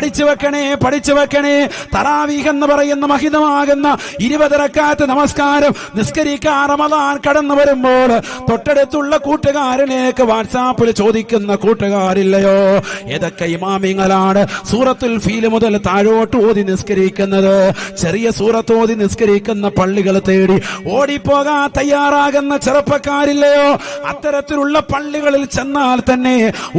പഠിച്ചു വെക്കണേ പഠിച്ചു വെക്കണേ. തറാവീഹ് എന്ന് പറയുന്ന മഹിതമാകുന്ന ഇരുപതരക്കാത്ത നമസ്കാരം നിസ്കരിക്കാൻ റമദാൻ കടന്നു വരുമ്പോൾ തൊട്ടടുത്തുള്ള കൂട്ടുകാരനേക്ക് വാട്സാപ്പിൽ ചോദിക്കുന്ന കൂട്ടുകാരില്ലയോ? ഏതൊക്കെ ഇമാമിങ്ങളാണ് സൂറത്തുൽ ഫീൽ മുതൽ താഴോട്ട് ഓതി നിസ്കരിക്കുന്നത്? ചെറിയ സൂറത്ത് ഓതി നിസ്കരിക്കുന്ന പള്ളികൾ തേടി ഓടിപ്പോകാൻ തയ്യാറാകുന്ന ചെറുപ്പക്കാരില്ലയോ? അത്തരത്തിലുള്ള പള്ളികളിൽ ചെന്നാൽ തന്നെ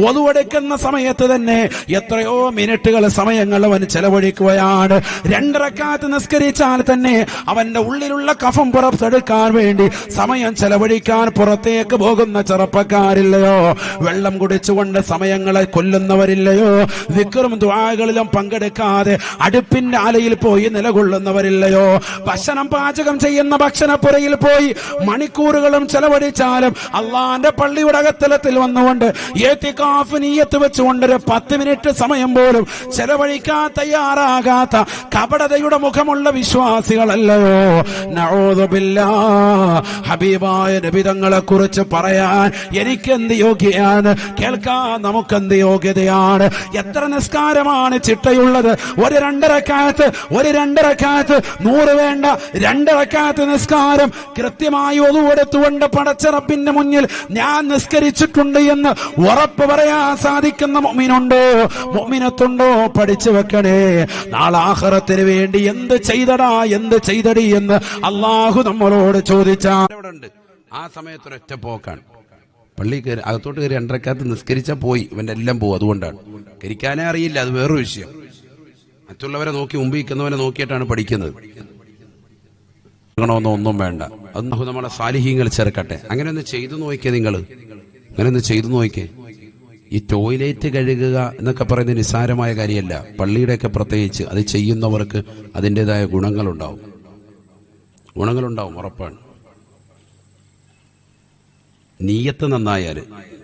ഒതുവെടുക്കുന്ന സമയത്ത് തന്നെ എത്രയോ മിനിറ്റുകൾ സമയങ്ങൾ അവൻ ചെലവഴിക്കുകയാണ് രണ്ടരക്കാത്ത് നിസ്കരിച്ചാൽ തന്നെ അവന്റെ ഉള്ളിലുള്ള കഫം പുറത്തെടുക്കാൻ വേണ്ടി സമയം ചെലവഴിക്കാൻ പുറത്തേക്ക് പോകുന്ന ചെറുപ്പക്കാരില്ലയോ? വെള്ളം കുടിച്ചുകൊണ്ട് സമയങ്ങളെ കൊല്ലുന്നവരില്ലയോ? വിക്രം ദ്വാകളിലും പങ്കെടുക്കാതെ അടുപ്പിന്റെ അലയിൽ പോയി നിലകൊള്ളുന്നവരില്ലയോ? ഭക്ഷണം പാചകം ചെയ്യുന്ന ഭക്ഷണപ്പുരയിൽ പോയി മണിക്കൂറുകളും ചെലവഴിച്ചാലും അള്ളാന്റെ പള്ളിയുടെ അകത്തലത്തിൽ വന്നുകൊണ്ട് ഏത്തിക്കാഫ് നീയത്ത് വെച്ചുകൊണ്ട് ഒരു പത്ത് മിനിറ്റ് സമയം പോലും ചെലവഴിക്കാൻ തയ്യാറാകാത്ത കപടതയുടെ മുഖമുള്ള വിശ്വാസികളല്ലയോ? നഊദുബില്ലാ ഹബീബായ നബിതങ്ങളെ കുറിച്ച് പറയാൻ എനിക്കെന്ത് യോഗ്യയാണ്? കേൾക്കാൻ നമുക്കെന്ത് യോഗ്യതയാണ്? എത്ര നിസ്കാരമാണ് ചിട്ടയുള്ളത്? ഒരു രണ്ടരക്കാലത്ത് ഒരു രണ്ടരക്കാലത്ത് നൂറ് വേണ്ട രണ്ടരക്കാലത്ത് നിസ്കാരം കൃത്യമായി ഒതുവെടുത്തുകൊണ്ട് പടച്ചറപ്പിന്റെ മുന്നിൽ ഞാൻ നിസ്കരിച്ചിട്ടുണ്ട് എന്ന് ഉറപ്പ് പറയാൻ സാധിക്കുന്ന മൊമിനുണ്ടോ മൊമിനത്തുണ്ടോ പഠിച്ചു വെക്കണേ. നാളാഹറത്തിന് വേണ്ടി എന്ത് ചെയ്തടാ എന്ത് ചെയ്തടി എന്ന് അള്ളാഹു നമ്മളോട് ഉണ്ട് ആ സമയത്ത് ഒരൊറ്റ പോക്കാണ്. പള്ളി കയറി അകത്തോട്ട് കയറി രണ്ടരക്കകത്ത് നിസ്കരിച്ചാൽ പോയി. ഇവന്റെ എല്ലാം പോകും അതുകൊണ്ടാണ്. കരിക്കാനേ അറിയില്ല അത് വേറൊരു വിഷയം. മറ്റുള്ളവരെ നോക്കി മുമ്പ് നിൽക്കുന്നവരെ നോക്കിയിട്ടാണ് പഠിക്കുന്നത്. ഒന്നും വേണ്ട. അത് നമ്മളെ സാലിഹ്യങ്ങൾ ചേർക്കട്ടെ. അങ്ങനെ ഒന്ന് ചെയ്തു നോക്കിയേ നിങ്ങൾ അങ്ങനെ ഒന്ന് ചെയ്തു നോക്കിയേ. ഈ ടോയ്ലറ്റ് കഴുകുക എന്നൊക്കെ പറയുന്നത് നിസ്സാരമായ കാര്യമല്ല. പള്ളിയുടെയൊക്കെ പ്രത്യേകിച്ച് അത് ചെയ്യുന്നവർക്ക് അതിന്റെതായ ഗുണങ്ങളുണ്ടാവും. ഗുണങ്ങളുണ്ടാവും ഉറപ്പാണ്. നീയത്ത് നന്നായാൽ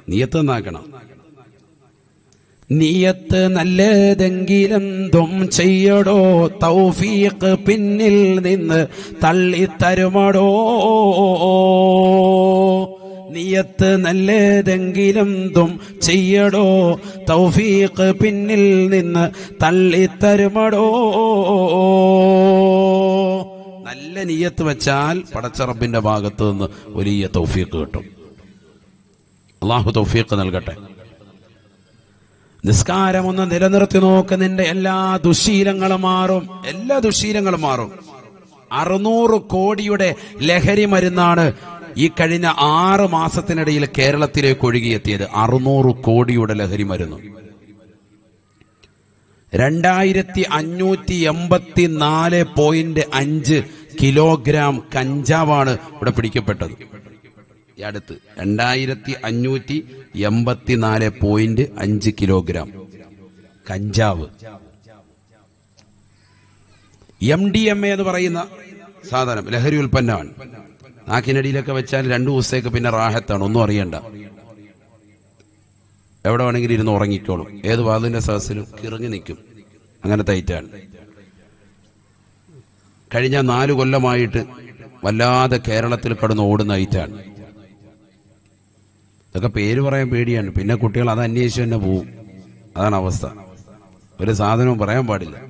നീയത്ത് നന്നാക്കണം. നീയത്ത് നല്ലതെങ്കിലെന്തും ചെയ്യടോ. തൗഫീഖ് പിന്നിൽ നിന്ന് തള്ളിത്തരുമടോ. നീയത്ത് നല്ലതെങ്കിലെന്തും ചെയ്യടോ. തൗഫീഖ് പിന്നിൽ നിന്ന് തള്ളിത്തരുമടോ. നല്ല നീയത്ത് വെച്ചാൽ പടച്ചറബിന്റെ ഭാഗത്ത് നിന്ന് വലിയ തൗഫീഖ് കിട്ടും. അള്ളാഹു തൗഫീഖ് നൽകട്ടെ. നിസ്കാരം ഒന്ന് നിലനിർത്തി നോക്ക് നിന്റെ എല്ലാ ദുശീലങ്ങളും മാറും. എല്ലാ ദുശീലങ്ങളും മാറും. അറുന്നൂറ് കോടിയുടെ ലഹരി മരുന്നാണ് ഈ കഴിഞ്ഞ ആറ് മാസത്തിനിടയിൽ കേരളത്തിലേക്ക് ഒഴുകിയെത്തിയത് അറുന്നൂറ് കോടിയുടെ ലഹരി മരുന്ന്. രണ്ടായിരത്തി അഞ്ഞൂറ്റി എൺപത്തി നാല് പോയിന്റ് അഞ്ച് കിലോഗ്രാം കഞ്ചാവാണ് ഇവിടെ പിടിക്കപ്പെട്ടത്. ഈ അടുത്ത് രണ്ടായിരത്തി അഞ്ഞൂറ്റി എൺപത്തി നാല് പോയിന്റ് അഞ്ച് കിലോഗ്രാം കഞ്ചാവ്. എം ഡി എം എന്ന് പറയുന്ന സാധനം ലഹരി ഉൽപ്പന്നമാണ്. നാക്കിനടിയിലൊക്കെ വെച്ചാൽ രണ്ടു ദിവസത്തേക്ക് പിന്നെ റാഹത്താണ്. ഒന്നും അറിയണ്ട. എവിടെ വേണമെങ്കിലും ഇരുന്ന് ഉറങ്ങിക്കോളും. ഏത് വാതിലിന്റെ സദസ്സിലും കിറങ്ങി നിൽക്കും. അങ്ങനെ തൈറ്റാണ് കഴിഞ്ഞ നാലു കൊല്ലമായിട്ട് വല്ലാതെ കേരളത്തിൽ കടന്ന് ഓടുന്ന ഐറ്റാണ്. ഇതൊക്കെ പേര് പറയാൻ പേടിയാണ്. പിന്നെ കുട്ടികൾ അത് അന്വേഷിച്ച് തന്നെ പോവും. അതാണ് അവസ്ഥ. ഒരു സാധനവും പറയാൻ പാടില്ല.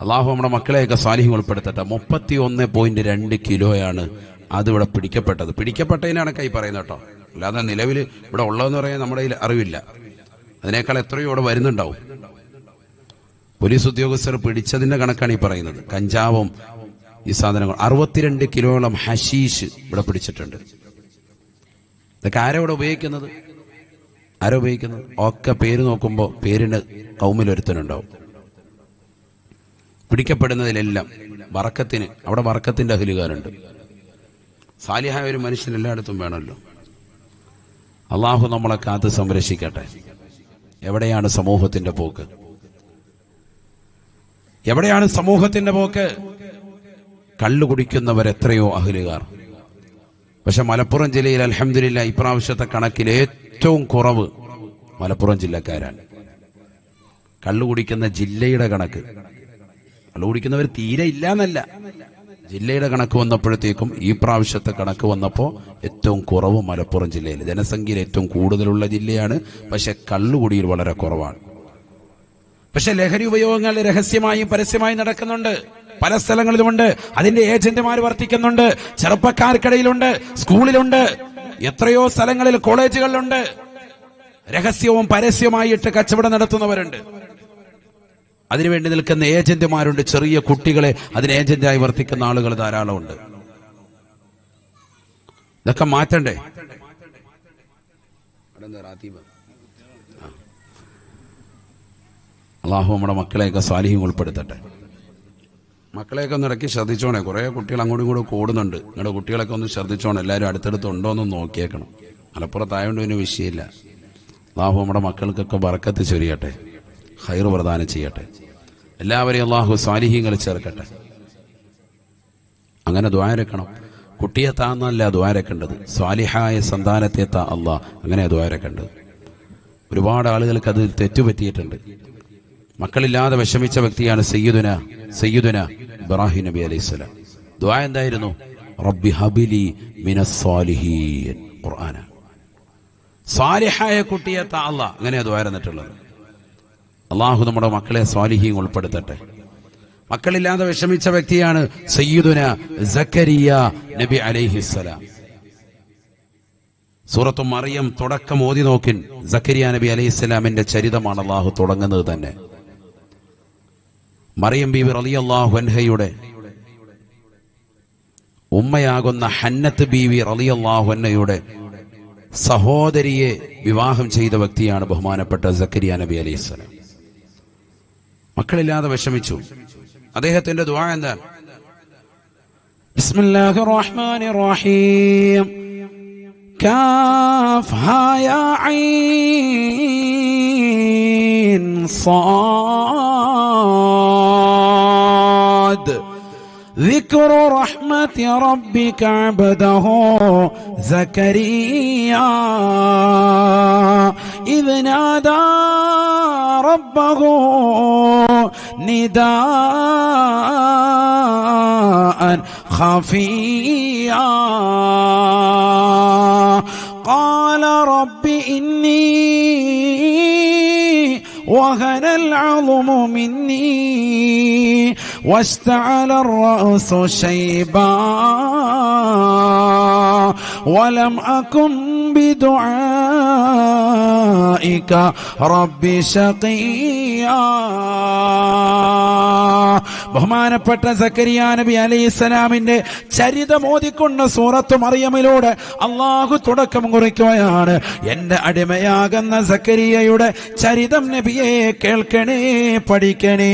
അള്ളാഹു നമ്മുടെ മക്കളെയൊക്കെ സാലിഹ്യം ഉൾപ്പെടുത്തട്ടെ. മുപ്പത്തി ഒന്ന് പോയിന്റ് രണ്ട് കിലോയാണ് അതിവിടെ പിടിക്കപ്പെട്ടത്. പിടിക്കപ്പെട്ടതിനാണ് കൈ പറയുന്നത് കേട്ടോ. അല്ലാതെ നിലവിൽ ഇവിടെ ഉള്ളതെന്ന് പറയാൻ നമ്മുടെ അറിവില്ല. അതിനേക്കാൾ എത്രയോ ഇവിടെ വരുന്നുണ്ടാവും. പോലീസ് ഉദ്യോഗസ്ഥർ പിടിച്ചതിന്റെ കണക്കാണ് ഈ പറയുന്നത്. കഞ്ചാവും ഈ സാധനങ്ങൾ. അറുപത്തിരണ്ട് കിലോളം ഹഷീഷ് ഇവിടെ പിടിച്ചിട്ടുണ്ട്. ഇതൊക്കെ ആരാ ഇവിടെ ഉപയോഗിക്കുന്നത്? ആരാ ഉപയോഗിക്കുന്നത്? ഒക്കെ പേര് നോക്കുമ്പോൾ പേരിന് കൗമിലൊരുത്തനുണ്ടാവും. പിടിക്കപ്പെടുന്നതിലെല്ലാം വറക്കത്തിന് അവിടെ വറക്കത്തിന്റെ അഹലുകാരുണ്ട് സാലിഹായ ഒരു മനുഷ്യൻ എല്ലായിടത്തും വേണമല്ലോ. അള്ളാഹു നമ്മളെ കാത്ത് സംരക്ഷിക്കട്ടെ. എവിടെയാണ് സമൂഹത്തിന്റെ പോക്ക്? എവിടെയാണ് സമൂഹത്തിന്റെ പോക്ക്? കള്ളു കുടിക്കുന്നവർ എത്രയോ അഹലുകാർ. പക്ഷെ മലപ്പുറം ജില്ലയിൽ അലഹമില്ല ഇപ്രാവശ്യത്തെ കണക്കിൽ ഏറ്റവും കുറവ് മലപ്പുറം ജില്ലക്കാരാണ്. കള്ളു കുടിക്കുന്ന ജില്ലയുടെ കണക്ക്. കള്ളു കുടിക്കുന്നവർ തീരെ ഇല്ല എന്നല്ല ജില്ലയുടെ കണക്ക് വന്നപ്പോഴത്തേക്കും ഈ പ്രാവശ്യത്തെ കണക്ക് വന്നപ്പോൾ ഏറ്റവും കുറവ് മലപ്പുറം ജില്ലയിൽ. ജനസംഖ്യയിൽ ഏറ്റവും കൂടുതലുള്ള ജില്ലയാണ്. പക്ഷെ കള്ളുകുടിയിൽ വളരെ കുറവാണ്. പക്ഷെ ലഹരി ഉപയോഗങ്ങൾ രഹസ്യമായും പരസ്യമായും നടക്കുന്നുണ്ട്. പല സ്ഥലങ്ങളിലുമുണ്ട്. അതിന്റെ ഏജന്റുമാർ വർത്തിക്കുന്നുണ്ട്. ചെറുപ്പക്കാർക്കിടയിലുണ്ട്. സ്കൂളിലുണ്ട്. എത്രയോ സ്ഥലങ്ങളിൽ കോളേജുകളിലുണ്ട്. രഹസ്യവും പരസ്യമായിട്ട് കച്ചവടം നടത്തുന്നവരുണ്ട്. അതിനുവേണ്ടി നിൽക്കുന്ന ഏജന്റുമാരുണ്ട് ചെറിയ കുട്ടികളെ അതിന് ഏജന്റായി വർത്തിക്കുന്ന ആളുകൾ ധാരാളമുണ്ട്. ഇതൊക്കെ മാറ്റണ്ടേ? അള്ളാഹു നമ്മുടെ മക്കളെയൊക്കെ സാലിഹ്യം ഉൾപ്പെടുത്തട്ടെ. മക്കളെയൊക്കെ ഒന്ന് ഇടയ്ക്ക് ശ്രദ്ധിച്ചോണേ. കുറേ കുട്ടികൾ അങ്ങോട്ടും ഇങ്ങോട്ടും കൂടുന്നുണ്ട്. നിങ്ങളുടെ കുട്ടികളൊക്കെ ഒന്ന് ശ്രദ്ധിച്ചോണേ. എല്ലാവരും അടുത്തടുത്ത് ഉണ്ടോ എന്ന് നോക്കിയേക്കണം. മലപ്പുറത്തായതുകൊണ്ട് പിന്നെ വിഷയമില്ല. അള്ളാഹു നമ്മുടെ മക്കൾക്കൊക്കെ വറക്കത്ത് ചൊരിയട്ടെ. ഹൈർ പ്രദാനം ചെയ്യട്ടെ. എല്ലാവരെയും അള്ളാഹു സാലിഹ്യങ്ങൾ ചേർക്കട്ടെ. അങ്ങനെ ദ്വാരക്കണം കുട്ടിയെ താന്നല്ല ദ്വാരക്കേണ്ടത് സ്വാലിഹായ സന്താനത്തെ താ അള്ളാ അങ്ങനെ ദ്വാരക്കേണ്ടത് ഒരുപാട് ആളുകൾക്ക് അത് തെറ്റുപറ്റിയിട്ടുണ്ട്. മക്കളില്ലാതെ വിഷമിച്ച വ്യക്തിയാണ് സയ്യിദുന സയ്യിദുന ഇബ്രാഹിം നബി അലൈഹി സ്വലാം. ദ്വാ എന്തായിരുന്നു? റബ്ബി ഹബിലി മിനസ്വാലിഹീൻ ഖുർആന. സ്വാലിഹായ കുട്ടിയെ താ അള്ളാ അങ്ങനെയാ ദ്വാരന്നിട്ടുള്ളത് അള്ളാഹു നമ്മുടെ മക്കളെ സ്വാലിഹീം ഉൾപ്പെടുത്തട്ടെ. മക്കളില്ലാതെ വിഷമിച്ച വ്യക്തിയാണ് സയ്യിദുന സക്കരിയ നബി അലൈഹിസ്സലാം സൂറത്തു മറിയം തുടക്കം ഓതി നോക്കിൻ. സക്കരിയ നബി അലൈഹിസ്സലാമിന്റെ ചരിതമാണ് അള്ളാഹു തുടങ്ങുന്നത് തന്നെ. മറിയം ബീബി റളിയല്ലാഹു അൻഹയുടെ ഉമ്മയാകുന്ന ഹന്നത്ത് ബീവി റളിയല്ലാഹു അൻഹയുടെ സഹോദരിയെ വിവാഹം ചെയ്ത വ്യക്തിയാണ് ബഹുമാനപ്പെട്ട സക്കരിയ നബി അലൈഹിസ്സലാം മക്കളില്ലാതെ വിഷമിച്ചു അദ്ദേഹത്തിന്റെ ദുആ എന്താണ് بسم الله الرحمن الرحيم كافها يا عين صاد ذكر رحمة ربك عبده زكريا إذ نادى ربه نداء خفيا قال رب إني وهن العظم مني. واشتعل الرأس شيبا ولم أكن بدعائك رب شقيا ബഹുമാനപ്പെട്ട സക്കരിയ നബി അലൈഹി സ്വലാമിന്റെ ചരിതമോദിക്കൊണ്ട സൂറത്ത് മറിയമിലൂടെ അള്ളാഹു തുടക്കം കുറിക്കുകയാണ് എന്റെ അടിമയാകുന്ന സക്കരിയയുടെ ചരിതം നബിയെ കേൾക്കണേ പഠിക്കണേ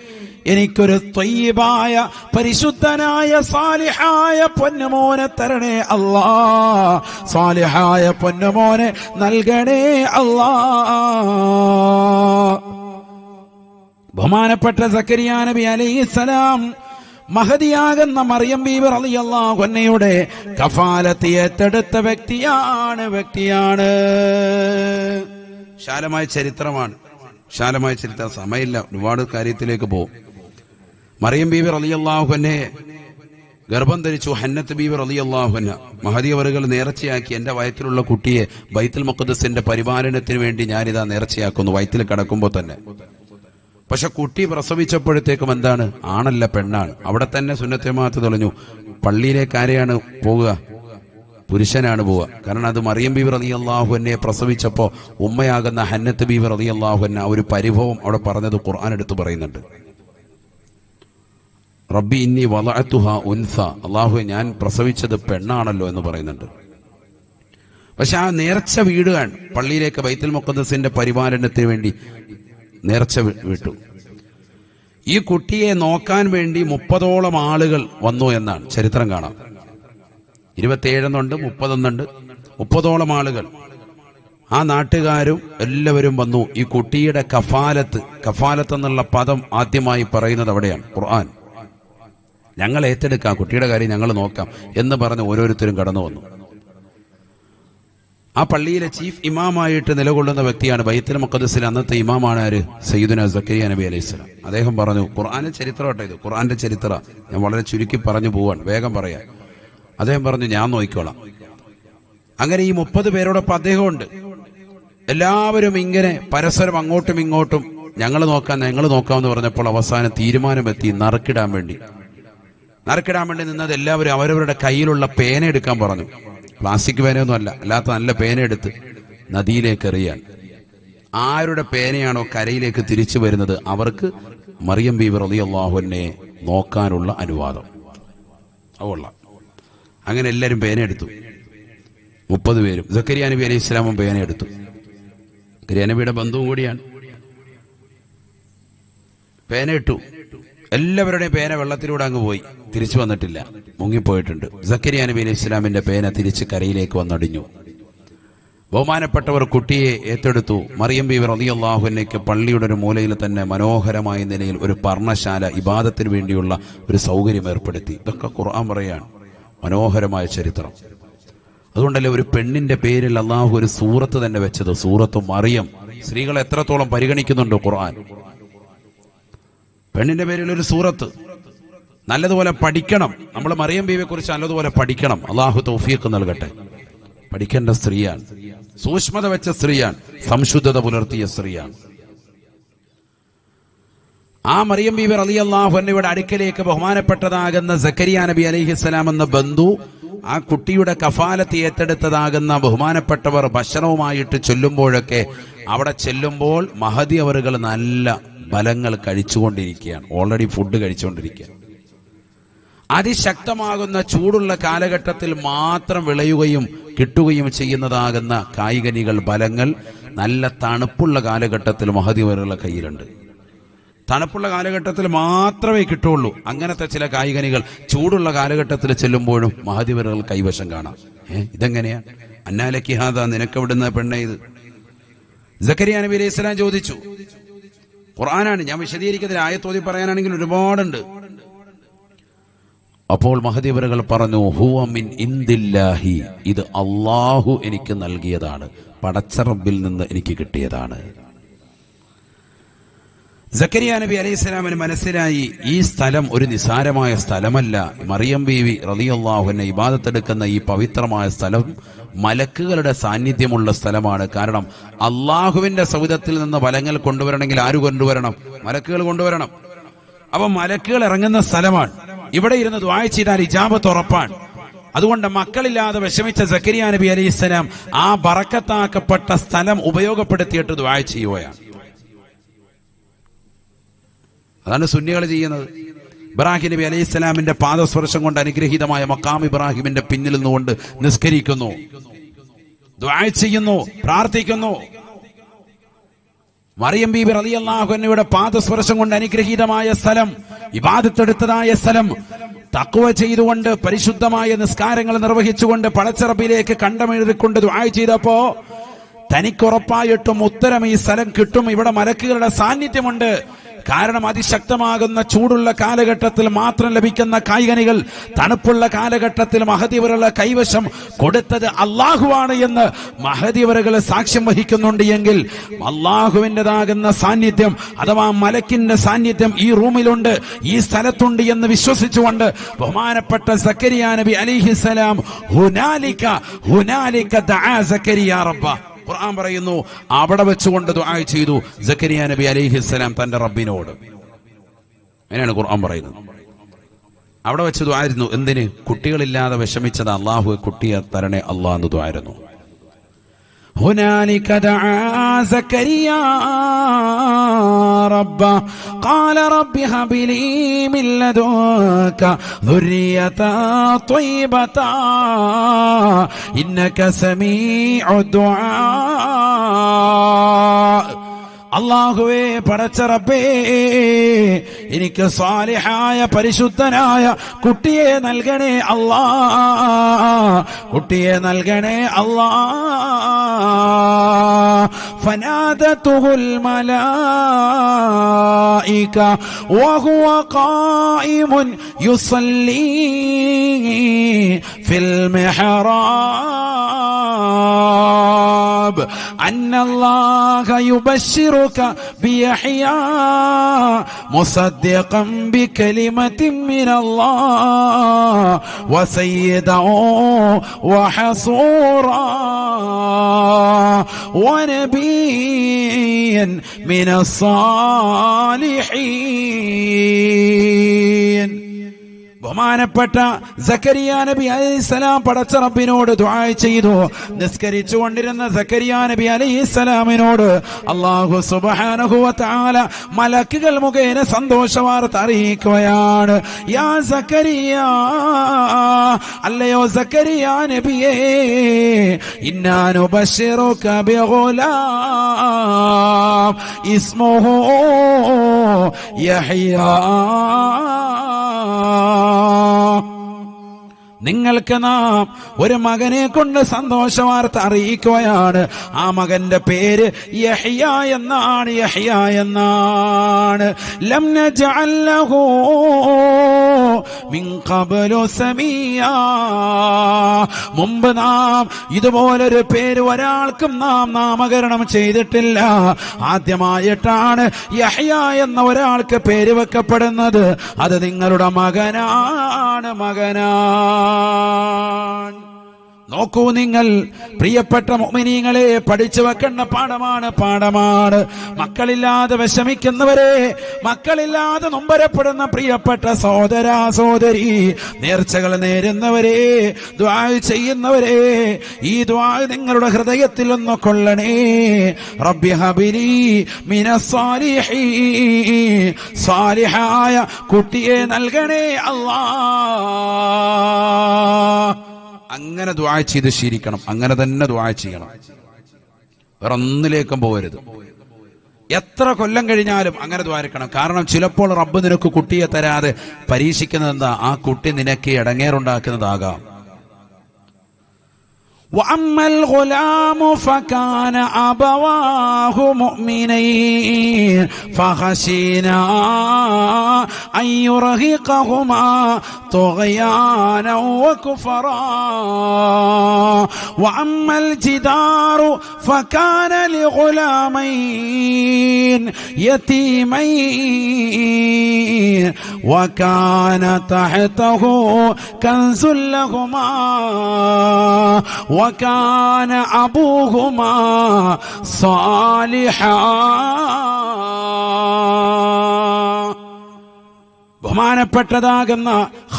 എനിക്കൊരു ത്വയ്യബായ പരിശുദ്ധനായ സാലിഹായ പൊന്നുമോനെ തരണേ അല്ലാ. സാലിഹായ പൊന്നുമോനെ നൽകണേ അല്ലാ. ബഹുമാനപ്പെട്ട സക്കരിയ നബി അലൈഹിസ്സലാം മഹതിയാകുന്ന മറിയം ബീബർ റളിയല്ലാഹു അൻഹയുടെ കഫാലത്ത് ഏറ്റെടുത്ത വ്യക്തിയാണ് വ്യക്തിയാണ്. വിശാലമായ ചരിത്രമാണ്. വിശാലമായ ചരിത്രം സമയമില്ല. ഒരുപാട് കാര്യത്തിലേക്ക് പോകും. മറിയം അലി അള്ളാഹുനെ ഗർഭം ധരിച്ചു ഹന്നത്ത് അലി അള്ളാഹുന മഹദിയവറുകൾ നേർച്ചയാക്കി എന്റെ വയറ്റിലുള്ള കുട്ടിയെ ബൈത്തുൽ മുഖദ്സിന്റെ പരിപാലനത്തിന് വേണ്ടി ഞാനിതാ നേർച്ചയാക്കുന്നു വയറ്റിൽ കിടക്കുമ്പോൾ തന്നെ. പക്ഷെ കുട്ടി പ്രസവിച്ചപ്പോഴത്തേക്കും എന്താണ്? ആണല്ല പെണ്ണാണ്. അവിടെ തന്നെ സുന്നത്തേമാത്ത് തെളിഞ്ഞു പള്ളിയിലേക്ക് ആരെയാണ് പോവുക? പുരുഷനാണ് പോവുക. കാരണം അത് മറിയം ബീവർ അലി അള്ളാഹുവിനെ പ്രസവിച്ചപ്പോൾ ഉമ്മയാകുന്ന ഹന്നത്ത് ബീവർ അലി അള്ളാഹുവിന് ഒരു പരിഭവം അവിടെ പറഞ്ഞത് ഖുർആൻ എടുത്ത് പറയുന്നുണ്ട്. റബ്ബി ഇന്നി വളഅത്തുഹ ഉൻസ. അള്ളാഹു ഞാൻ പ്രസവിച്ചത് പെണ്ണാണല്ലോ എന്ന് പറയുന്നുണ്ട്. പക്ഷെ ആ നേർച്ച വീടുകയാണ് പള്ളിയിലേക്ക് ബൈത്തുൽ മുക്കദ്സിന്റെ പരിപാലനത്തിന് വേണ്ടി നേർച്ച വിട്ടു. ഈ കുട്ടിയെ നോക്കാൻ വേണ്ടി മുപ്പതോളം ആളുകൾ വന്നു എന്നാണ് ചരിത്രം കാണാം. ഇരുപത്തിയേഴെന്നുണ്ട് മുപ്പതൊന്നുണ്ട് മുപ്പതോളം ആളുകൾ. ആ നാട്ടുകാരും എല്ലാവരും വന്നു. ഈ കുട്ടിയുടെ കഫാലത്ത് കഫാലത്ത് എന്നുള്ള പദം ആദ്യമായി പറയുന്നത് അവിടെയാണ് ഖുർആൻ. ഞങ്ങൾ ഏറ്റെടുക്കാം കുട്ടിയുടെ കാര്യം ഞങ്ങൾ നോക്കാം എന്ന് പറഞ്ഞ് ഓരോരുത്തരും കടന്നു വന്നു. ആ പള്ളിയിലെ ചീഫ് ഇമാമായിട്ട് നിലകൊള്ളുന്ന വ്യക്തിയാണ് ബൈത്തുൽ മുഖദ്സിലെ അന്നത്തെ ഇമാമാണ് ആര്? സയ്യിദുന സക്കരിയ നബി അലൈഹി സ്വലാം. അദ്ദേഹം പറഞ്ഞു ഖുർആന്റെ ചരിത്രമാട്ടെ ഇത്. ഖുർആന്റെ ചരിത്ര. ഞാൻ വളരെ ചുരുക്കി പറഞ്ഞു പോവാണ്. വേഗം പറയാം. അദ്ദേഹം പറഞ്ഞു ഞാൻ നോക്കിക്കോളാം. അങ്ങനെ ഈ മുപ്പത് പേരോടൊപ്പം അദ്ദേഹമുണ്ട് എല്ലാവരും ഇങ്ങനെ പരസ്പരം അങ്ങോട്ടും ഇങ്ങോട്ടും ഞങ്ങൾ നോക്കാൻ ഞങ്ങൾ നോക്കാമെന്ന് പറഞ്ഞപ്പോൾ അവസാനം തീരുമാനമെത്തി നറുക്കിടാൻ വേണ്ടി. നറുക്കിടാൻ വേണ്ടി നിന്നത് എല്ലാവരും അവരവരുടെ കയ്യിലുള്ള പേന എടുക്കാൻ പറഞ്ഞു. പ്ലാസ്റ്റിക് പേനയൊന്നും അല്ല അല്ലാത്ത നല്ല പേന എടുത്ത് നദിയിലേക്ക് എറിയാൻ. ആരുടെ പേനയാണോ കരയിലേക്ക് തിരിച്ചു വരുന്നത് അവർക്ക് മറിയം ബീവർ അലി അള്ളാഹുവിനെ നോക്കാനുള്ള അനുവാദം. അതുകൊള്ള അങ്ങനെ എല്ലാവരും പേന എടുത്തു. മുപ്പത് പേരും. സക്കരിയ നബി അലൈഹി ഇസ്ലാമും പേന എടുത്തു. സക്കരിയ നബിയുടെ ബന്ധുവും കൂടിയാണ്. പേന ഇട്ടു. എല്ലാവരുടെയും പേന വെള്ളത്തിലൂടെ അങ്ങ് പോയി. തിരിച്ചു വന്നിട്ടില്ല. മുങ്ങിപ്പോയിട്ടുണ്ട്. സക്കരിയ നബി അലൈഹി ഇസ്ലാമിന്റെ പേന തിരിച്ച് കരയിലേക്ക് വന്നടിഞ്ഞു. ബഹുമാനപ്പെട്ടവർ കുട്ടിയെ ഏറ്റെടുത്തു. മറിയം ബീവർ റളിയല്ലാഹുവിനേക്ക് പള്ളിയുടെ ഒരു മൂലയിൽ തന്നെ മനോഹരമായ നിലയിൽ ഒരു പർണശാല ഇബാദത്തിന് വേണ്ടിയുള്ള ഒരു സൗകര്യം ഏർപ്പെടുത്തി. ഇതൊക്കെ ഖുർആൻ പറയാണ്. മനോഹരമായ ചരിത്രം. അതുകൊണ്ടല്ലേ ഒരു പെണ്ണിന്റെ പേരിൽ അള്ളാഹു ഒരു സൂറത്ത് തന്നെ വെച്ചത്? സൂറത്ത് മറിയം. സ്ത്രീകളെ എത്രത്തോളം പരിഗണിക്കുന്നുണ്ടോ ഖുർആൻ? പെണ്ണിന്റെ പേരിൽ ഒരു സൂറത്ത്. നല്ലതുപോലെ പഠിക്കണം. നമ്മൾ മറിയം ബീവിയെ കുറിച്ച് നല്ലതുപോലെ പഠിക്കണം. അള്ളാഹു തൗഫീഖ് നൽകട്ടെ. പഠിക്കേണ്ട സ്ത്രീയാണ്. സൂക്ഷ്മത വെച്ച സ്ത്രീയാണ്. സംശുദ്ധത പുലർത്തിയ സ്ത്രീയാണ്. ആ മറിയം ബീവർ അലി അള്ളാഹു എന്നിവയുടെ അടുക്കലേക്ക് ബഹുമാനപ്പെട്ടതാകുന്ന സക്കരിയ നബി അലിഹിസ്സലാം എന്ന ബന്ധു ആ കുട്ടിയുടെ കഫാലത്ത് ഏറ്റെടുത്തതാകുന്ന ബഹുമാനപ്പെട്ടവർ ഭക്ഷണവുമായിട്ട് ചൊല്ലുമ്പോഴൊക്കെ അവിടെ ചെല്ലുമ്പോൾ മഹതി അവറുകൾ നല്ല ബലങ്ങൾ കഴിച്ചുകൊണ്ടിരിക്കുകയാണ്. ഓൾറെഡി ഫുഡ് കഴിച്ചുകൊണ്ടിരിക്കുകയാണ് അതിശക്തമാകുന്ന ചൂടുള്ള കാലഘട്ടത്തിൽ മാത്രം വിളയുകയും കിട്ടുകയും ചെയ്യുന്നതാകുന്ന കായികനികൾ ഫലങ്ങൾ നല്ല തണുപ്പുള്ള കാലഘട്ടത്തിൽ മഹതിവറുകളുടെ കയ്യിലുണ്ട്. തണുപ്പുള്ള കാലഘട്ടത്തിൽ മാത്രമേ കിട്ടുള്ളൂ അങ്ങനത്തെ ചില കായികനികൾ ചൂടുള്ള കാലഘട്ടത്തിൽ ചെല്ലുമ്പോഴും മഹതിവറുകൾ കൈവശം കാണാം. ഏ ഇതെങ്ങനെയാ? അന്നാലക്കിഹാദ നിനക്കെവിടുന്ന പെണ്ണ ഇത്? ജക്കരിയ നബി അലൈഹി ചോദിച്ചു. ഖുർആനാണ്. ഞാൻ വിശദീകരിക്കുന്നതിൽ ആയത്തോതി പറയാനാണെങ്കിൽ ഒരുപാടുണ്ട്. അപ്പോൾ മഹദീവറുകൾ പറഞ്ഞു ഹുവ മിൻ ഇന്ദില്ലാഹി. ഇത് അള്ളാഹു എനിക്ക് നൽകിയതാണ്. പടച്ചറബിൽ നിന്ന് എനിക്ക് കിട്ടിയതാണ്. സക്കരിയ നബി അലൈഹി സ്വലാമിന് മനസ്സിലായി ഈ സ്ഥലം ഒരു നിസാരമായ സ്ഥലമല്ല. മറിയം ബീവി റലിയുള്ളാഹുവിനെ ഇബാദത്തെടുക്കുന്ന ഈ പവിത്രമായ സ്ഥലം മലക്കുകളുടെ സാന്നിധ്യമുള്ള സ്ഥലമാണ്. കാരണം അള്ളാഹുവിന്റെ സൗദത്തിൽ നിന്ന് ഫലങ്ങൾ കൊണ്ടുവരണമെങ്കിൽ ആര് കൊണ്ടുവരണം? മലക്കുകൾ കൊണ്ടുവരണം. അപ്പൊ മലക്കുകൾ ഇറങ്ങുന്ന സ്ഥലമാണ്. ഇവിടെ ഇരുന്ന് ദ്വായ ചെയ്താൽ ഇജാബത്ത് ഉറപ്പാണ്. അതുകൊണ്ട് മക്കളില്ലാതെ വിഷമിച്ച സക്കരിയ നബി അലൈഹി സ്വലാം ആ ബറക്കത്താക്കപ്പെട്ട സ്ഥലം ഉപയോഗപ്പെടുത്തിയിട്ട് ദ്വായ ചെയ്യുകയാണ്. അതാണ് സുന്നികൾ ചെയ്യുന്നത്. ഇബ്രാഹിം നബി അലൈഹി സ്വലാമിന്റെ പാദസ്പർശം കൊണ്ട് അനുഗ്രഹീതമായ മക്കാം ഇബ്രാഹിമിന്റെ പിന്നിൽ നിന്നുകൊണ്ട് നിസ്കരിക്കുന്നു. ചെയ്യുന്നു പ്രാർത്ഥിക്കുന്നു. മറിയം ബീബി റളിയല്ലാഹുവിന്റെ പാദസ്പർശം കൊണ്ട് അനുഗ്രഹീതമായ സ്ഥലം ഇബാദത്തെടുത്തതായ സ്ഥലം തക്കുവ ചെയ്തുകൊണ്ട് പരിശുദ്ധമായ നിസ്കാരങ്ങൾ നിർവഹിച്ചുകൊണ്ട് പടച്ചിറപ്പിലേക്ക് കണ്ടമെഴുതിക്കൊണ്ട് ദ്വായ ചെയ്തപ്പോ തനിക്കുറപ്പായിട്ടും ഉത്തരം ഈ സ്ഥലം കിട്ടും. ഇവിടെ മലക്കുകളുടെ സാന്നിധ്യമുണ്ട്. കാരണം അതിശക്തമാകുന്ന ചൂടുള്ള കാലഘട്ടത്തിൽ മാത്രം ലഭിക്കുന്ന കായികനികൾ തണുപ്പുള്ള കാലഘട്ടത്തിൽ മഹതിവറുള്ള കൈവശം കൊടുത്തത് അള്ളാഹുവാണ് എന്ന് മഹതിവരകൾ സാക്ഷ്യം വഹിക്കുന്നുണ്ട് എങ്കിൽ അള്ളാഹുവിന്റെതാകുന്ന സാന്നിധ്യം അഥവാ മലക്കിന്റെ സാന്നിധ്യം ഈ റൂമിലുണ്ട് ഈ സ്ഥലത്തുണ്ട് എന്ന് വിശ്വസിച്ചുകൊണ്ട് ബഹുമാനപ്പെട്ട സക്കരിയ നബി അലിഹിസലാം ഹുനാലിക ഹുനാലിക ദആ സക്കരിയ റബ്ബ. ഖുർആൻ പറയുന്നു അവിടെ വെച്ചുകൊണ്ട് ദുആ ചെയ്തു. സക്കരിയ നബി അലൈഹിസ്സലാം തന്റെ റബ്ബിനോട്. അങ്ങനെയാണ് ഖുർആൻ പറയുന്നത്. അവിടെ വെച്ച് ദുആയിരുന്നു എന്തിന്? കുട്ടികളില്ലാതെ വിഷമിച്ചത് അള്ളാഹു കുട്ടിയെ തരണേ അള്ളാഹ് എന്ന് ദുആയിരുന്നു هنالك دعا زكريا ربه قال رب هب لي من لدنك ذرية طيبة. إنك سميع الدعاء. അള്ളാഹുവേ പടച്ചറബേ എനിക്ക് സ്വാലിഹായ പരിശുദ്ധനായ കുട്ടിയെ നൽകണേ അല്ലാ കുട്ടിയെ നൽകണേ അല്ലാ فنادته الملائكة وهو قائم يصلي في المحراب أن الله يبشرك بيحيى مصدقا بكلمة من الله وسيدا وحصورا ونبيا من الصالحين. ബഹുമാനപ്പെട്ട സക്കരിയ നബി അലൈഹിസ്സലാം പടച്ച റബ്ബിനോട് ദുആ ചെയ്തു. നിസ്കരിച്ചു കൊണ്ടിരുന്ന സക്കരിയ നബി അലൈഹിസ്സലാമിനോട് അല്ലാഹു സുബ്ഹാനഹു വ മലക്കുകൾ മുഖേന സന്തോഷ വാർത്ത അറിയിക്കുകയാണ്. യാ സക്കരിയ അല്ലയോ സക്കരിയ നബിയേ ഇന്നാ നുബശ്ശിറുക ബിഗുലാം ഇസ്മുഹു الله നിങ്ങൾക്ക് നാം ഒരു മകനെ കൊണ്ട് സന്തോഷ വാർത്ത അറിയിക്കുകയാണ്. ആ മകന്റെ പേര് യഹിയ എന്നാണ്. യഹിയ എന്നാണ്. മുമ്പ് നാം ഇതുപോലൊരു പേര് ഒരാൾക്കും നാം നാമകരണം ചെയ്തിട്ടില്ല. ആദ്യമായിട്ടാണ് യഹ്യ എന്ന ഒരാൾക്ക് പേര് വെക്കപ്പെടുന്നത്. അത് നിങ്ങളുടെ മകനാണ് മകനാണ് On. നോക്കൂ നിങ്ങൾ. പ്രിയപ്പെട്ട മോമിനീങ്ങളെ പഠിച്ചു വെക്കേണ്ട പാഠമാണ് പാഠമാണ്. മക്കളില്ലാതെ വിഷമിക്കുന്നവരെ മക്കളില്ലാതെ നൊമ്പരപ്പെടുന്ന പ്രിയപ്പെട്ട സഹോദര സഹോദരി നേർച്ചകൾ നേരുന്നവരെ ദ്വാ ചെയ്യുന്നവരെ ഈ ദ്വാ നിങ്ങളുടെ ഹൃദയത്തിൽ ഒന്ന് കൊള്ളണേ. റബ്ബി ഹബിലി മിനസ്സാലിഹീ സാലിഹായ കുട്ടിയെ നൽകണേ അല്ലാ അങ്ങനെ ദ്വാ ചെയ്ത് ശീലിക്കണം. അങ്ങനെ തന്നെ ദ്വാ ചെയ്യണം. വേറെ ഒന്നിലേക്കും പോകരുത്. എത്ര കൊല്ലം കഴിഞ്ഞാലും അങ്ങനെ ദ്വാരിക്കണം കാരണം ചിലപ്പോൾ റബ്ബ് നിനക്ക് കുട്ടിയെ തരാതെ പരീക്ഷിക്കുന്നത് എന്താ? ആ കുട്ടി നിനക്ക് ഇടങ്ങേറുണ്ടാക്കുന്നതാകാം. وأما الغلام فكان أبواه مؤمنين فخشينا أن يرهقهما طغيانا وكفرا. وأما الجدار فكان لغلامين يتيمين وكان تحته كنز لهما. وكان أبوهما صالحا. ബഹുമാനപ്പെട്ടതാകുന്ന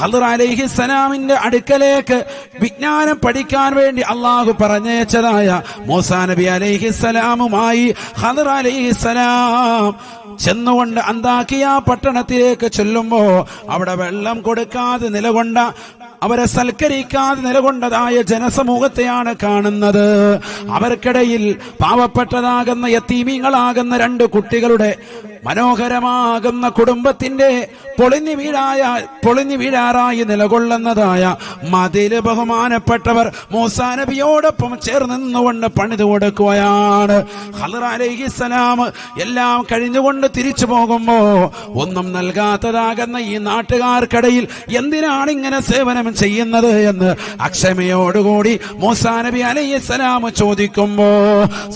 ഖദർ അലൈഹിസ്സലാമിന്റെ അടുക്കലേക്ക് വിജ്ഞാനം പഠിക്കാൻ വേണ്ടി അള്ളാഹു പറഞ്ഞയച്ചതായ മൂസാ നബി അലൈഹിസ്സലാമുമായി ഖദർ സലാം ചെന്നുകൊണ്ട് അന്താക്കിയ പട്ടണത്തിലേക്ക് ചെല്ലുമ്പോ അവിടെ വെള്ളം കൊടുക്കാതെ നിലകൊണ്ട അവരെ സൽക്കരിക്കാതെ നിലകൊണ്ടതായ ജനസമൂഹത്തെയാണ് കാണുന്നത്. അവർക്കിടയിൽ പാവപ്പെട്ടതാകുന്ന യത്തീമീങ്ങളാകുന്ന രണ്ട് കുട്ടികളുടെ മനോഹരമാകുന്ന കുടുംബത്തിന്റെ പൊളിഞ്ഞു വീഴായ പൊളിഞ്ഞു വീഴാറായി നിലകൊള്ളുന്നതായ മതിൽ ബഹുമാനപ്പെട്ടവർ മൂസാ നബിയോടൊപ്പം ചേർന്ന് നിന്നുകൊണ്ട് പണിത് കൊടുക്കുകയാണ്. ഹലർ എല്ലാം കഴിഞ്ഞുകൊണ്ട് തിരിച്ചു പോകുമ്പോ ഒന്നും നൽകാത്തതാകുന്ന ഈ നാട്ടുകാർക്കിടയിൽ എന്തിനാണ് ഇങ്ങനെ സേവനം ചെയ്യുന്നത് എന്ന് അക്ഷമയോടുകൂടി മൂസാ നബി സ്വലാമ് ചോദിക്കുമ്പോ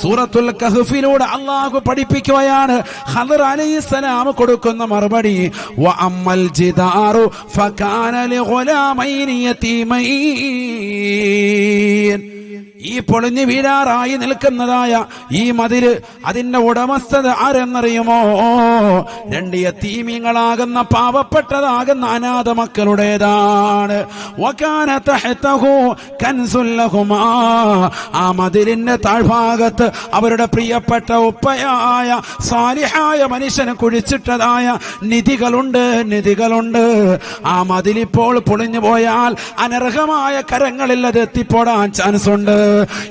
സൂറത്തുൽ കഹ്ഫിലൂടെ അള്ളാഹു പഠിപ്പിക്കുകയാണ് ഹദർ അലൈഹിസ്സലാം കൊടുക്കുന്ന മറുപടി വ അമ്മൽ ജിദാറു ഫകാന ലിഗുലാമൈനി യതീമൈൻ. ഈ പൊളിഞ്ഞു വീഴാറായി നിൽക്കുന്നതായ ഈ മതിൽ അതിന്റെ ഉടമസ്ഥത ആരെന്നറിയുമോ? രണ്ട് യത്തീമീങ്ങളാകുന്ന പാവപ്പെട്ടതാകുന്ന അനാഥ മക്കളുടേതാണ്. ആ മതിലിന്റെ താഴ്ഭാഗത്ത് അവരുടെ പ്രിയപ്പെട്ട ഉപ്പയായ സാലിഹായ മനുഷ്യനെ കുഴിച്ചിട്ടതായ നിധികളുണ്ട് നിധികളുണ്ട്. ആ മതിലിപ്പോൾ പൊളിഞ്ഞു പോയാൽ അനർഹമായ കരങ്ങളിൽ അത് എത്തിപ്പോടാൻ ചാൻസ് ഉണ്ട്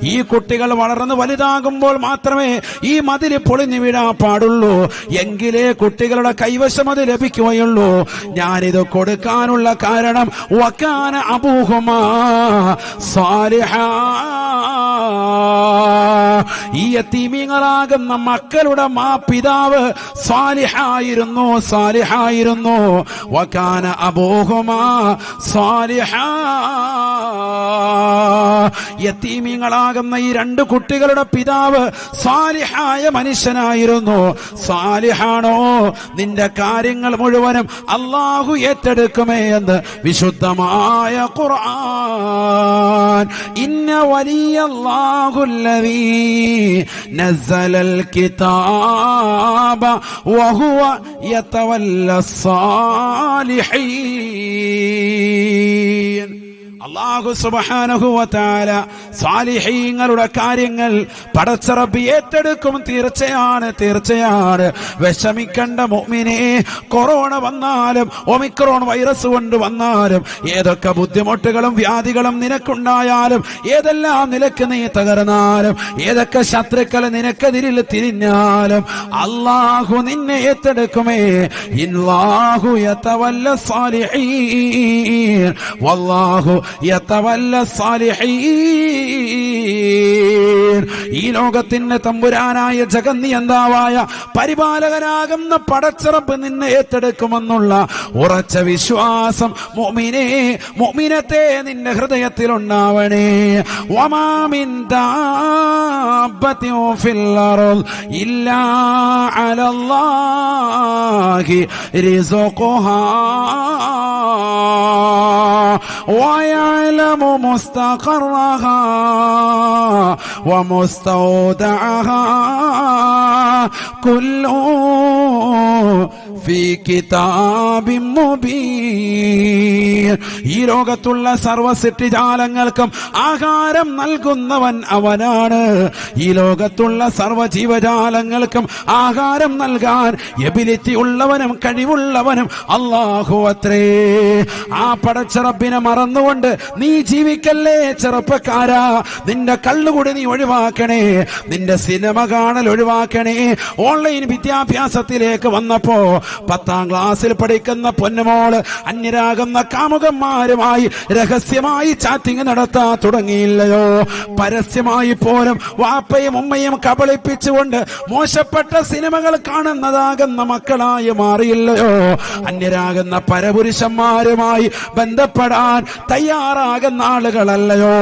ഈ കുട്ടികൾ വളർന്ന് വലുതാകുമ്പോൾ മാത്രമേ ഈ മതിൽ പൊളിഞ്ഞു വീഴാൻ പാടുള്ളൂ. എങ്കിലേ കുട്ടികളുടെ കൈവശം അത് ലഭിക്കുകയുള്ളൂ. ഞാനിത് കൊടുക്കാനുള്ള കാരണം വക്കാന അബൂഹുമാ ഈ യത്തീമീങ്ങളാകുന്ന മക്കളുടെ മാ പിതാവ് സാലിഹായിരുന്നു സാലിഹായിരുന്നു. വക്കാന അബൂഹുമാ സാലിഹാ. യത്തീമീങ്ങളാകുന്ന ഈ രണ്ട് കുട്ടികളുടെ പിതാവ് സാലിഹായ മനുഷ്യനായിരുന്നു. സാലിഹാണോ? നിന്റെ കാര്യങ്ങൾ മുഴുവനും അള്ളാഹു ഏറ്റെടുക്കുമേ എന്ന് വിശുദ്ധമായ ഖുർആൻ. ഇന്ന വലിയ അല്ലാഹുല്ലദീ نزل കിതാബ വഹുവ യതവല്ല സാലിഹീൻ. അള്ളാഹു സുബാനഹുവത്താല സാലിഹീങ്ങളുടെ കാര്യങ്ങൾ പടച്ചറപ്പ് ഏറ്റെടുക്കും. തീർച്ചയാണ് തീർച്ചയാണ്. വിഷമിക്കണ്ട മോമിനെ കൊറോണ വന്നാലും ഒമിക്രോൺ വൈറസ് കൊണ്ട് വന്നാലും ഏതൊക്കെ ബുദ്ധിമുട്ടുകളും വ്യാധികളും നിനക്കുണ്ടായാലും ഏതെല്ലാം നിലയ്ക്ക് നീ തകർന്നാലും ഏതൊക്കെ ശത്രുക്കൾ നിനക്കെതിരിൽ തിരിഞ്ഞാലും അള്ളാഹു നിന്നെ ഏറ്റെടുക്കുമേ. സ്വാലിഹീ വല്ലാഹു ഈ ലോകത്തിന്റെ തമ്പുരാനായ ജഗന്നിയന്താവായ പരിപാലകനാകുന്ന പടച്ചിറപ്പ് നിന്നെ ഏറ്റെടുക്കുമെന്നുള്ള ഉറച്ച വിശ്വാസം മൊമിനെ മൊമിനത്തെ നിന്റെ ഹൃദയത്തിൽ ഉണ്ടാവണേ دابة في الأرض إلا على الله رزقها. ويعلم مستقرها ومستودعها. كله في كتاب مبين ഈ ലോകത്തുള്ള സർവ സൃഷ്ടിജാലങ്ങൾക്കും ആഹാരം നൽകുന്നവൻ അവനാണ് ഈ ലോകത്തുള്ള സർവ ജീവജാലങ്ങൾക്കും ആഹാരം നൽകാൻ എബിലിറ്റി ഉള്ളവനും കഴിവുള്ളവനും അള്ളാഹു അത്രേ ആ പടച്ചിറപ്പിനെ മറന്നുകൊണ്ട് നീ ജീവിക്കല്ലേ ചെറുപ്പക്കാരാ നിന്റെ കള്ളുകൂടി നീ ഒഴിവാക്കണേ നിന്റെ സിനിമ കാണൽ ഒഴിവാക്കണേ ഓൺലൈൻ വിദ്യാഭ്യാസത്തിലേക്ക് വന്നപ്പോ പത്താം ക്ലാസ്സിൽ പഠിക്കുന്ന പൊന്നുമോൾ അന്യരാകുന്ന കാമുകന്മാരുമായി രഹസ്യമായി ചാറ്റിങ് നടത്താൻ തുടങ്ങിയില്ലയോ? പരസ്യമായി പോലും വാപ്പയും ഉമ്മയും കബളിപ്പിച്ചുകൊണ്ട് മോശപ്പെട്ട സിനിമകൾ കാണുന്നതാകുന്ന മക്കളായി മാറിയില്ലയോ? അന്യരാകുന്ന പരപുരുഷന്മാരുമായി ബന്ധപ്പെടാൻ തയ്യാറാകുന്ന ആളുകളല്ലയോ?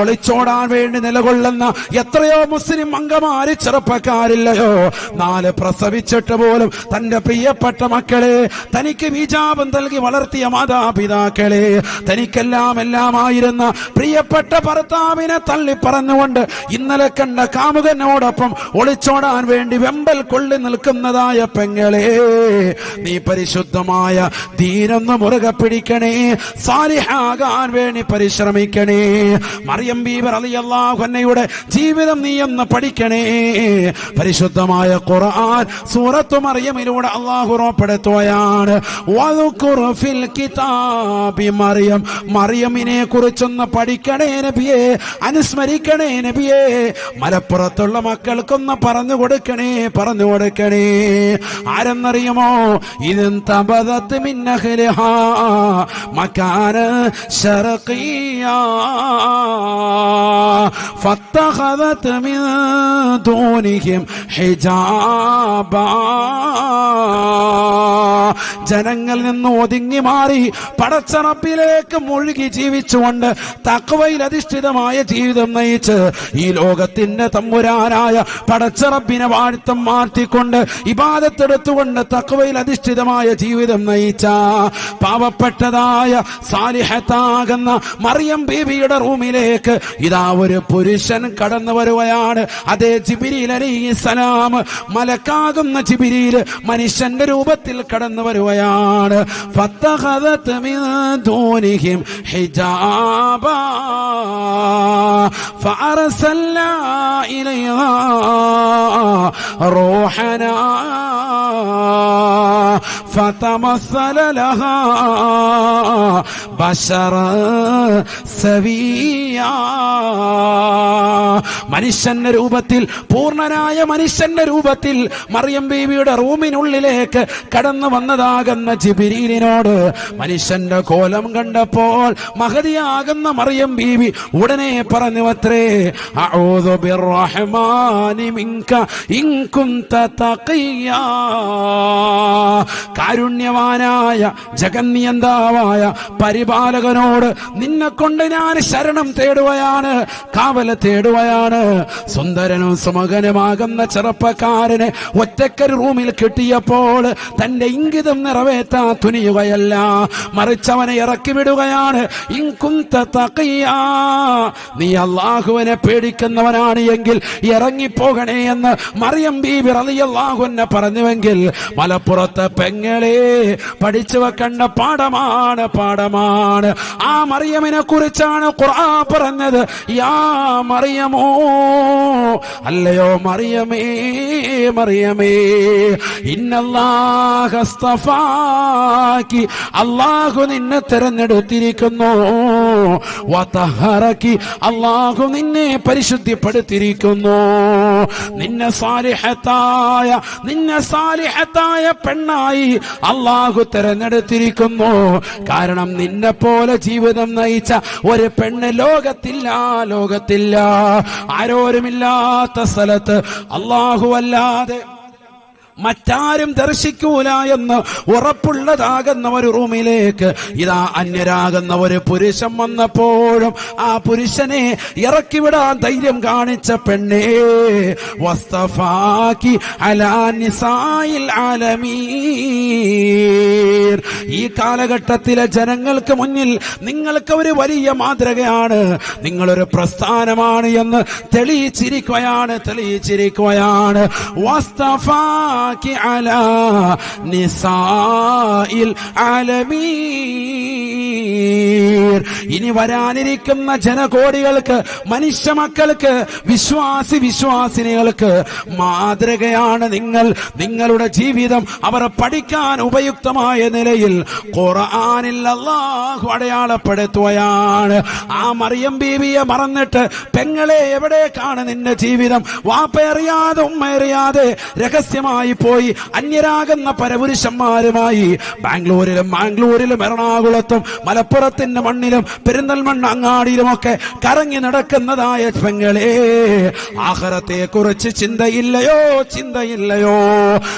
ഒളിച്ചോടാൻ വേണ്ടി നിലകൊള്ളുന്ന എത്രയോ മുസ്ലിം അംഗമാര് ചെറുപ്പക്കാരില്ലയോ? നാല് പ്രസവിച്ചിട്ട് പോലും തന്റെ പ്രിയപ്പെട്ട മക്കളെ തനിക്ക് വിജാപം നൽകി വളർത്തിയ മാതാപിതാക്കളെ തനിക്കെല്ലാം എല്ലാമായിരുന്ന പ്രിയപ്പെട്ട ഭർത്താവിനെ തള്ളി പറഞ്ഞുകൊണ്ട് ഇന്നലെ കണ്ട കാമുകനോടൊപ്പം ഒളിച്ചോടാൻ വേണ്ടി വെമ്പൽ കൊള്ളി നിൽക്കുന്നതായ പെങ്ങളെ നീ പരിശുദ്ധമായ ദീനൊന്ന് മുറുകെ പിടിക്കണേ സാലിഹാകാൻ വേണ്ടി പരിശ്രമിക്കണേ. മറിയം ബീബർ അലിയല്ലാഹുന്നയുടെ ജീവിതം നീ ഒന്ന് പഠിക്കണേ. പരിശുദ്ധമായ ഖുർആൻ സൂറത്തു മറിയമിലൂടെ അള്ളാഹു ഉറപ്പെടുത്തുകയാണ് വദ്കുർ ഫിൽ കിതാബി മറിയം മറിയമിനെ കുറിച്ചൊന്ന് പഠിക്കണേ നബിയെ അനുസ്മരിക്കണേ നബിയെ മലപ്പുറത്തുള്ള മക്കൾക്കൊന്ന് പറഞ്ഞു കൊടുക്കണേ പറഞ്ഞു കൊടുക്കണേ ആരെന്നറിയുമോ ഇതും തപതത്ത് മിന്നഹ്ലിഹ മക്കാന ശർഖിയ فاتخذت من دونهم حجابا ജനങ്ങളിൽ നിന്ന് ഒതുങ്ങി മാറി പടച്ചറപ്പിലേക്ക് മുഴുകി ജീവിച്ചുകൊണ്ട് തക്കവയിൽ അധിഷ്ഠിതമായ ജീവിതം നയിച്ച് ഈ ലോകത്തിന്റെ തമ്പുരാനായ പടച്ചറപ്പിനെ വാഴ്ത്തം മാറ്റിക്കൊണ്ട് ഇബാദത്തെടുത്തുകൊണ്ട് തക്കവയിൽ അധിഷ്ഠിതമായ ജീവിതം നയിച്ച പാവപ്പെട്ടതായ സാലിഹത്താകുന്ന മറിയം ബീബിയുടെ റൂമിലേക്ക് ഇതാ ഒരു പുരുഷൻ കടന്നു വരുകയാണ്. അതേ ജിബിരി അലി സലാം മലക്കാകുന്ന ജിബിരിയിൽ മനുഷ്യന്റെ രൂപത്തിൽ കടന്നു വരുകയാണ് ഫത്തഖദത് മിൻ ദൂനിഹിം ഹിജാബാ فأرسلنا إليها روحنا فتمثل لها ബഷറ സവിയ. മനുഷ്യന്റെ രൂപത്തിൽ പൂർണനായ മനുഷ്യന്റെ രൂപത്തിൽ മറിയം ബീവിയുടെ റൂമിനുള്ളിലേക്ക് കടന്നു വന്നതാകുന്ന ജിബിരിലിനോട് മനുഷ്യന്റെ കോലം കണ്ടപ്പോൾ മഹതിയാകുന്ന മറിയം ബീവി ഉടനെ പറഞ്ഞു അത്രേ കാരുണ്യവാനായ ജഗന്നിയന്താവായ പരി പരിപാലകനോട് നിന്നെ കൊണ്ട് ഞാൻ ശരണം തേടുകയാണ് കാവല തേടുകയാണ്. സുന്ദരനും സുമകനുമാകുന്ന ചെറുപ്പക്കാരനെ ഒറ്റക്കൊരു റൂമിൽ കിട്ടിയപ്പോൾ തന്റെ ഇംഗിതം നിറവേറ്റാ തുനിയുകയല്ല. മറിച്ചവനെ ഇറക്കി വിടുകയാണ്. നീ അള്ളാഹുവിനെ പേടിക്കുന്നവനാണ് എങ്കിൽ ഇറങ്ങിപ്പോകണേ എന്ന് മറിയം ബീബി റളിയല്ലാഹുവിനെ പറഞ്ഞുവെങ്കിൽ മലപ്പുറത്തെ പെങ്ങളെ പഠിച്ചു വെക്കേണ്ട പാഠമാണ് പാഠമാണ് ആ മറിയമിനെ കുറിച്ചാണ് ഖുർആൻ പറഞ്ഞത്. യാ മറിയമോ അല്ലയോ മറിയമേ മറിയമേ. ഇന്നല്ലാഹസ്തഫാക്കി അല്ലാഹു നിന്നെ തിരഞ്ഞെടുത്തിരിക്കുന്നു. വതഹറക്കി. അല്ലാഹു നിന്നെ പരിശുദ്ധിപ്പെടുത്തിയിരിക്കുന്നു. നിന്നെ സാലിഹത്തായ നിന്നെ സാലിഹത്തായ പെണ്ണായി അല്ലാഹു തിരഞ്ഞെടുത്തിരിക്കുന്നു. കാരണം നിന്നെ പോലെ ജീവിതം നയിച്ച ഒരു പെണ്ണ് ലോകത്തില്ല ലോകത്തില്ല. ആരോരുമില്ലാത്ത സ്ഥലത്ത് അള്ളാഹു അല്ലാതെ മറ്റാരും ദർശിക്കൂല എന്ന് ഉറപ്പുള്ളതാകുന്ന ഒരു റൂമിലേക്ക് ഇതാ അന്യരാകുന്ന ഒരു പുരുഷൻ വന്നപ്പോഴും ആ പുരുഷനെ ഇറക്കിവിടാൻ ധൈര്യം കാണിച്ച പെണ്ണേ വസ്തഫാക്കി അലാനിസായിൽ ആലമീർ. ഈ കാലഘട്ടത്തിലെ ജനങ്ങൾക്ക് മുന്നിൽ നിങ്ങൾക്ക് ഒരു വലിയ മാതൃകയാണ്. നിങ്ങളൊരു പ്രസ്ഥാനമാണ് എന്ന് തെളിയിച്ചിരിക്കുകയാണ് തെളിയിച്ചിരിക്കുകയാണ്. വസ്തഫാക്കി അലാ നിസായിൽ ആലമീർ ഇനി വരാനിരിക്കുന്ന ജനകോടികൾക്ക് മനുഷ്യ മക്കൾക്ക് വിശ്വാസി വിശ്വാസിനികൾക്ക് മാതൃകയാണ് നിങ്ങൾ. നിങ്ങളുടെ ജീവിതം അവർ പഠിക്കാൻ ഉപയുക്തമായ നിലയിൽ ഖുർആനിൽ അല്ലാഹു അടയാളപ്പെടുത്തുകയാണ്. ആ മറിയം ബീവിയെ മറന്നിട്ട് പെങ്ങളെ എവിടേക്കാണ് നിന്റെ ജീവിതം? വാപ്പേറിയാതെ ഉമ്മേറിയാതെ രഹസ്യമായി പോയി. അന്യരാകുന്ന പരപുരുഷന്മാരുമായി ബാംഗ്ലൂരിലും മാംഗ്ലൂരിലും എറണാകുളത്തും മലപ്പുറത്തിന്റെ മണ്ണിലും പെരിന്തൽമണ്ണ അങ്ങാടിയിലുമൊക്കെ കറങ്ങി നടക്കുന്നതായ പെങ്ങളെ ആഹാരത്തെ കുറിച്ച് ചിന്തയില്ലയോ? ചിന്തയില്ലയോ?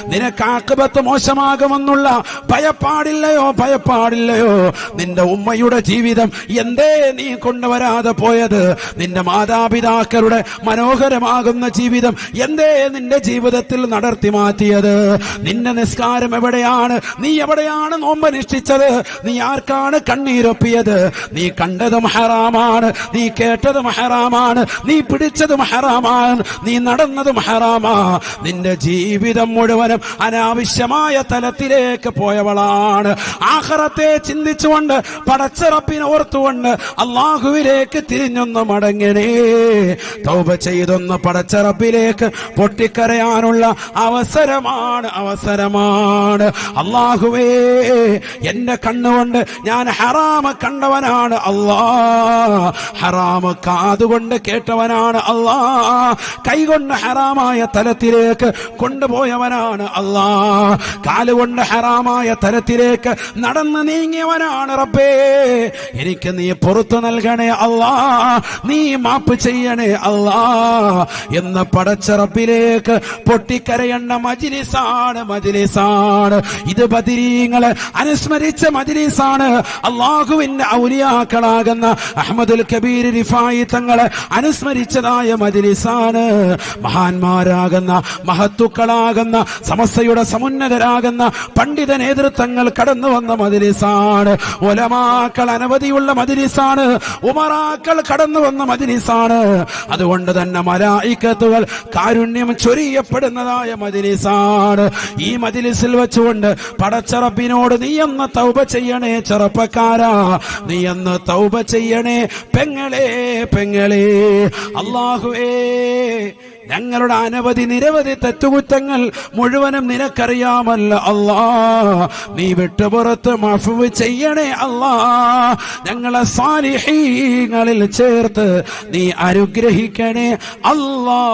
നിനക്ക് ആക്കുപത്ത് മോശമാകുമെന്നുള്ള ഭയപ്പാടില്ലയോ? ഭയപ്പാടില്ലയോ? നിന്റെ ഉമ്മയുടെ ജീവിതം എന്തേ നീ കൊണ്ടുവരാതെ പോയത്? നിന്റെ മാതാപിതാക്കളുടെ മനോഹരമാകുന്ന ജീവിതം എന്തേ നിന്റെ ജീവിതത്തിൽ നടത്തി മാറ്റിയത് നിന്റെ നിസ്കാരം എവിടെയാണ്? നീ എവിടെയാണ് നോമ്പനുഷ്ഠിച്ചത് നീ ആർക്കാണ് കണ്ണീരൊപ്പിയത്? നീ കണ്ടതും ഹറാമാണ്. നീ കേട്ടതും ഹറാമാണ്. നീ പിടിച്ചതും ഹറാമാണ്. നീ നടന്നതും ഹറാമാ. നിന്റെ ജീവിതം മുഴുവനും അനാവശ്യമായ തലത്തിലേക്ക് പോയവളാണ്. ആഹറത്തെ ചിന്തിച്ചുകൊണ്ട് പടച്ചിറപ്പിനെ ഓർത്തുകൊണ്ട് അള്ളാഹുവിലേക്ക് തിരിഞ്ഞൊന്ന് മടങ്ങണേ തൗപ ചെയ്തൊന്ന് പടച്ചിറപ്പിലേക്ക് പൊട്ടിക്കരയാനുള്ള അവസരമാണ് അവസരമാണ്. അള്ളാഹുവേ എന്റെ കണ്ണുകൊണ്ട് ഞാൻ ഹറാമ കണ്ടവനാണ് അള്ളാ. ഹറാമ കാതുകൊണ്ട് കേട്ടവനാണ് അള്ളാ. കൈകൊണ്ട് ഹറാമായ തലത്തിലേക്ക് കൊണ്ടുപോയവനാണ് അള്ളാ. കാലുകൊണ്ട് ഹറാമായ തലത്തിലേക്ക് നടന്ന് നീങ്ങിയവനാണ് റബ്ബേ. എനിക്ക് നീ പുറത്തു നൽകണേ അള്ളാ. നീ മാപ്പ് ചെയ്യണേ അള്ളാ. എന്ന് പടച്ച റബ്ബിലേക്ക് പൊട്ടിക്കരയേണ്ട മജിലിസാണ് മജിലിസാണ്. ഇത് ബദിരീങ്ങളെ അനുസ്മരിച്ച മജിലിസാണ്. അള്ളാഹുവിന്റെ ഔലിയാക്കളാകുന്ന അഹമ്മദുൽ കബീർ റിഫായി തങ്ങളെ അനുസ്മരിച്ചതായ മജിലിസാണ്. മഹാന്മാരാകുന്ന മഹത്തുക്കളാകുന്ന സമസ്തയുടെ സമുന്നതരാകുന്ന പണ്ഡിത നേതൃത്വങ്ങൾ കടന്നു വന്ന മജിലിസാണ്. ഒലമാക്കൾ അനവധിയുള്ള മജിലിസാണ്. ഉമറാക്കൾ കടന്നു വന്ന മജിലിസാണ്. അതുകൊണ്ട് തന്നെ മലായിക്കത്തുകൾ കാരുണ്യം ചൊരിയപ്പെടുന്നതായ മജിലിസാണ്. ഈ മജിലിസിൽ വെച്ചുകൊണ്ട് പടച്ചറപ്പിനോട് നീ എന്ന തൗബ ചെയ്യണേ ചെറുപ്പക്കാരാ. നീ എന്ന് തൗബ ചെയ്യണേ പെങ്ങളെ പെങ്ങളെ. അള്ളാഹുവേ ഞങ്ങളുടെ അനവധി നിരവധി തെറ്റുകുറ്റങ്ങൾ മുഴുവനും നിനക്കറിയാമല്ല അല്ലാ. നീ വിട്ടുപുറത്ത് മഫുവ് ചെയ്യണേ അല്ലാ. ഞങ്ങളെ സാലിഹീങ്ങളിൽ ചേർത്ത് നീ അനുഗ്രഹിക്കണേ അല്ലാ.